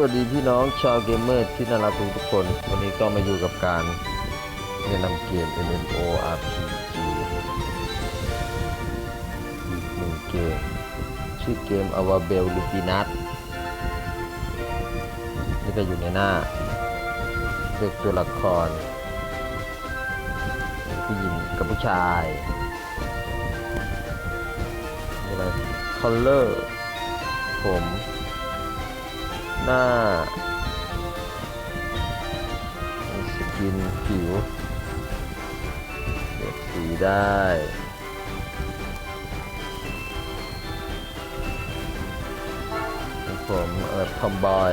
วัสดีพี่น้องชาวเกมเมอร์ที่น่ารักทุกคน วันนี้ก็มาอยู่กับการแนะนำเกม MMORPG อีกหนึ่งเกม ชื่อเกม a v a b e l l u p i n u s นี่ก็อยู่ในหน้าเลือกตัวละครผู้หญิงกับผู้ชายนี่อะไร color ผม หน้า สกินผิวเลือกสีได้ขอผมเออทอมบอย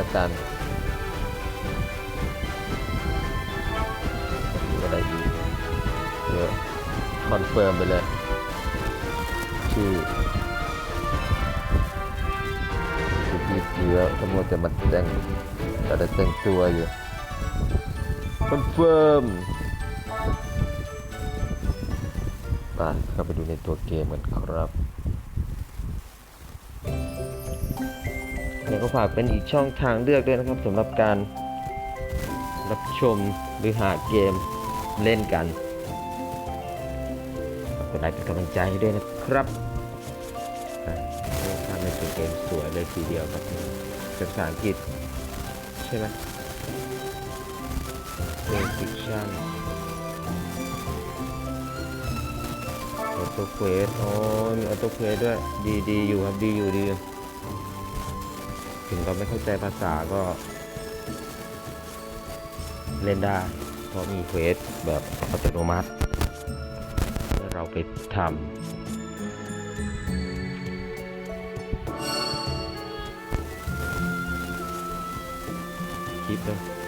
ละกันอะไรอีกเยอะคอนเฟิร์มไปเลย ชื่อ ทีแล้วทั้งหมดจะมาแต่งจะได้แต่งตัวอยู่คอนเฟิร์มไปเข้าไปดูในตัวเกมกันครับแล้วก็ฝากเป็นอีกช่องทางเลือกด้วยนะครับสำหรับการรับชมหรือหาเกมเล่นกันกดไลค์เป็นกำลังใจให้ด้วยนะครับ เป็นเกมสวยเลยทีเดียวครับเป็นภาษาอังกฤษ ใช่ไหมเกมฟิกชั่นออโต้เควสโอ้มีออโต้เควสด้วย ดีดีอยู่ครับดีอยู่ดีอยู่ถึงเราไม่เข้าใจภาษาก็ เล่นได้เพราะมีเควสแบบอัตโนมัติ เราไปทำ คลิปเลย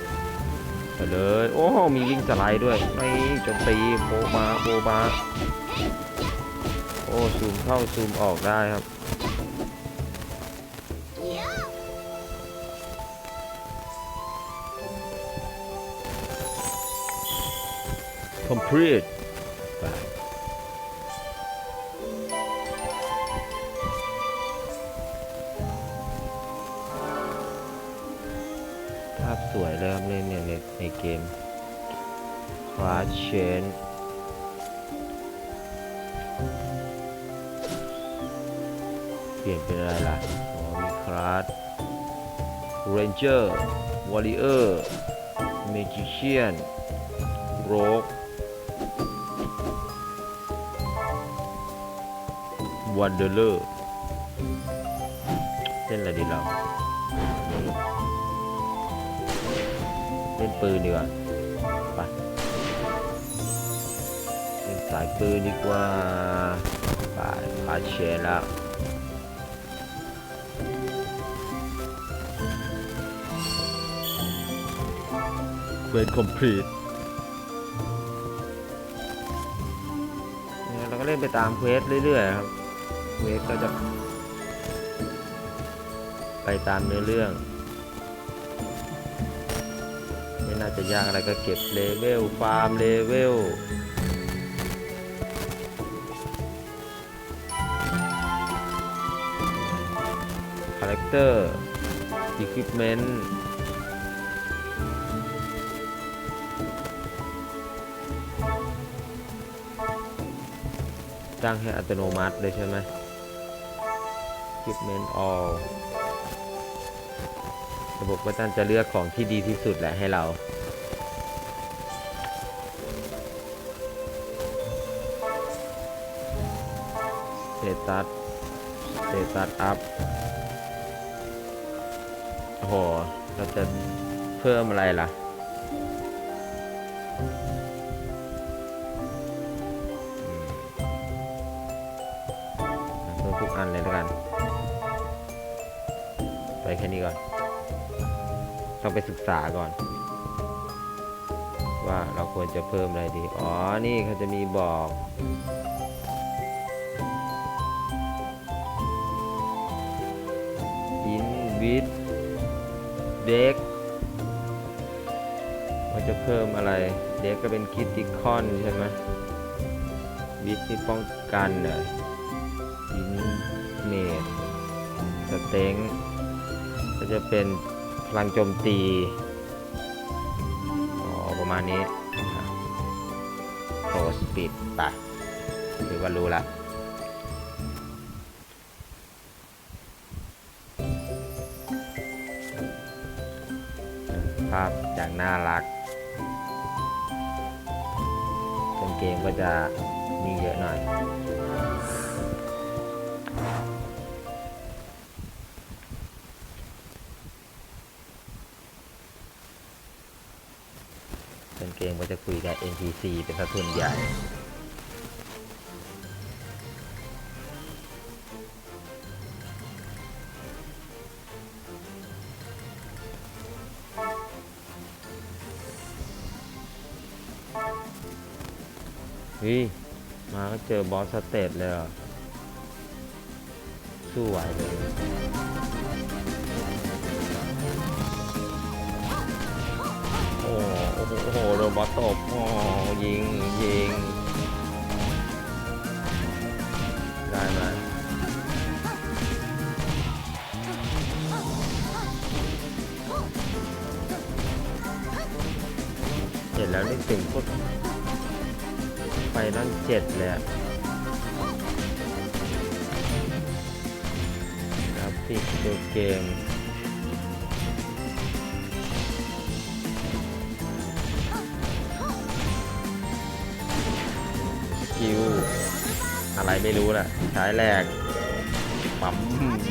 ไปเลย โอ้ มีวิ่งสไลด์ด้วยไม่โจมตีโบมาโบบาโอ้ ซูมเข้าซูมออกได้ครับ complete สวยเลยครับเล่นเนในเกมคว้าเชนเปลี่ยนเป็นอะไรล่ะโอ้มีคลาสเรนเจอร์วอลเลอร์เมจิเชียนโรกวันเดอร์เลอร์เล่นอะไรดีเรา ปืนดีกว่าไปเล่นสายปืนดีกว่าไปพาเชนแล้วเวนคอมพลีทเราก็เล่นไปตามเควสเรื่อยๆครับเควสก็จะไปตามเนื้อเรื่อง ไม่น่าจะยากอะไรก็เก็บเลเวลฟาร์มเลเวลคาแรคเตอร์ e q u i p m e n t ตั้งให้อัตโนมัติเลยใช่ไหม Equipment all ระบบก็ตั้งจะเลือกของที่ดีที่สุดแหละให้เรา เซตัสเซตัสอัพโอ้โห เราจะเพิ่มอะไรล่ะเพิ่มทุกอันเลยแล้วกัน ไปแค่นี้ก่อน ต้องไปศึกษาก่อน ว่าเราควรจะเพิ่มอะไรดี อ๋อ นี่เขาจะมีบอกอินวิดเด็กว่าจะเพิ่มอะไร เด็กก็เป็นคิติคอนใช่ไหมวิดที่ป้องกันเหรออินเมดสเต็งก็จะเป็น พลังโจมตีอ๋อประมาณนี้โ o สปีดไปถือว่ารู้ล้วภาพอย่างน่ารักเกมก็จะมีเยอะหน่อย เกมก็จะคุยกับ NPC เป็นสัดส่วนใหญ่เฮ้ยมาก็เจอบอสสเตจเลยเหรอสู้ไหวเลย อ้โอ้โหโอ้โหโดนบอสตบโอ้ยิงยิงได้ไหมเห็นแล้วนึกถึงพวกไฟนั่นเจ็ดเลยอะกราฟิกตัวเกมิว อะไรไม่รู้น่ะใช้แรกปั๊ม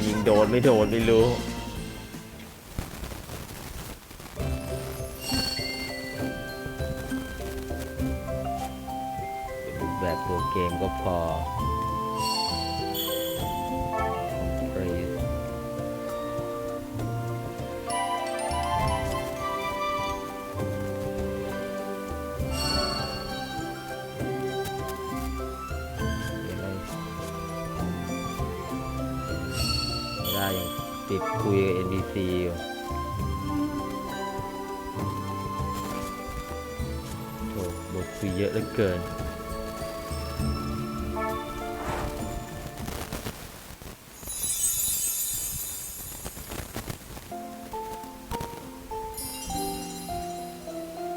ยิงโดนไม่โดนไม่รู้แบบตัวเกมก็พอ ได้ยังติดคุยกับ NPC อยู่โถบทคุยเยอะเหลือเกิน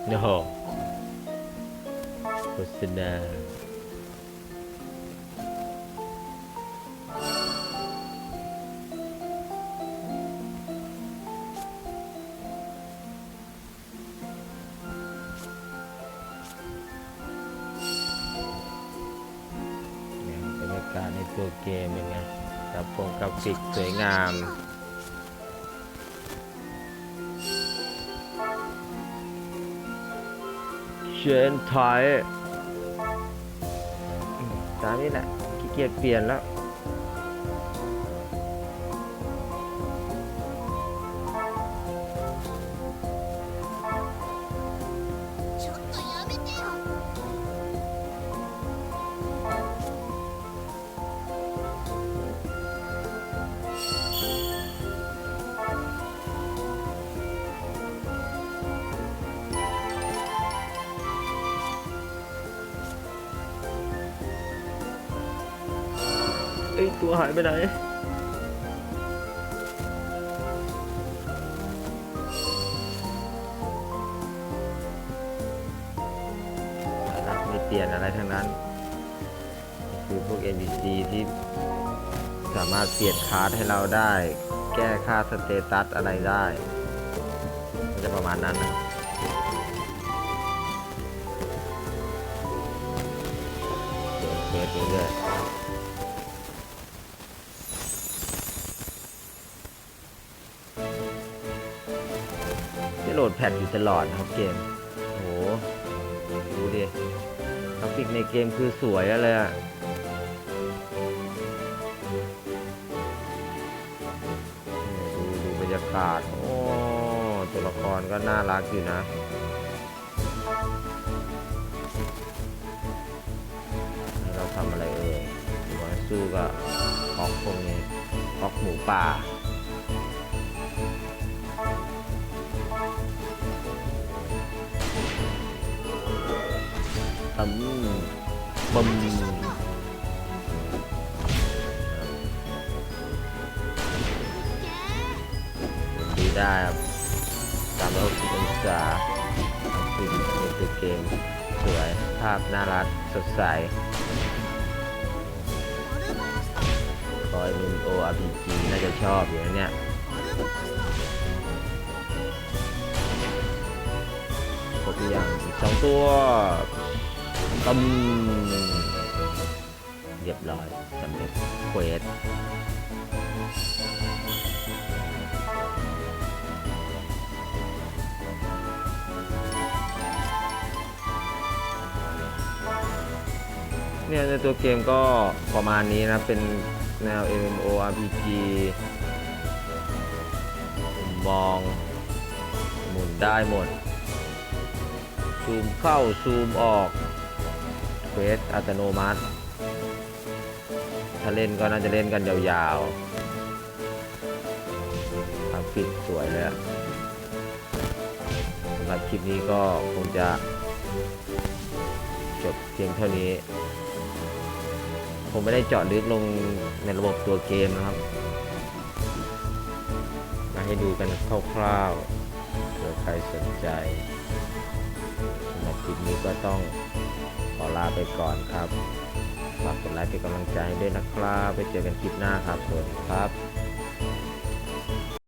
โอ้โหโฆษณา กาศในตัวเกมเป็นไงกับโปรงกราฟิกสวยงามเชนไทยตามนี้แหละขี้เกียจเปลี่ยนแล้ว อ้ยตัวหายไปไหนไม่เปลี่ยนอะไรทั้งนั้น คือพวก NPC ที่สามารถเปลี่ยนคาร์ดให้เราได้ แก้ค่าสเตตัสอะไรได้มันจะประมาณนั้นนะเปลี่ยนเควเรื่อยๆ โหลดแพทอยู่ตลอดนะครับเกมโอ้โหดูดิกราฟิกในเกมคือสวยอะเลยอะดูดูบรรยากาศ โอ้ ตัวละครก็น่ารักอยู่นะเราทำอะไรเอ่ยมาสู้กับออกพวกนี้ออกหมูป่า บึมได้ครับ360องศาฟิล์มในตัวเกม สวย ภาพน่ารัก สดใสคอยมินโอ RPG น่าจะชอบอยู่นะเนี่ยครบหรือยังอีกสองตัว ตึมเรียบร้อยสำเร็จเควสเนี่ยในตัวเกมก็ประมาณนี้นะ เป็นแนว MMORPG มุมมอง หมุนได้หมด ซูมเข้า ซูมออก เควสอัตโนมัติ ถ้าเล่นก็น่าจะเล่นกันยาวๆทำฟิตสวยเลยสำหรับคลิปนี้ก็คงจะจบเพียงเท่านี้ ผมไม่ได้เจาะลึกลงในระบบตัวเกมนะครับ มาให้ดูกันคร่าวๆเผื่อใครสนใจสำหรับคลิปนี้ก็ต้อง อลาไปก่อนครับฝากกดไลค์เป็นกำลังใจให้ด้วยนะครับ ไปเจอกันคลิปหน้าครับสวัสดีครับ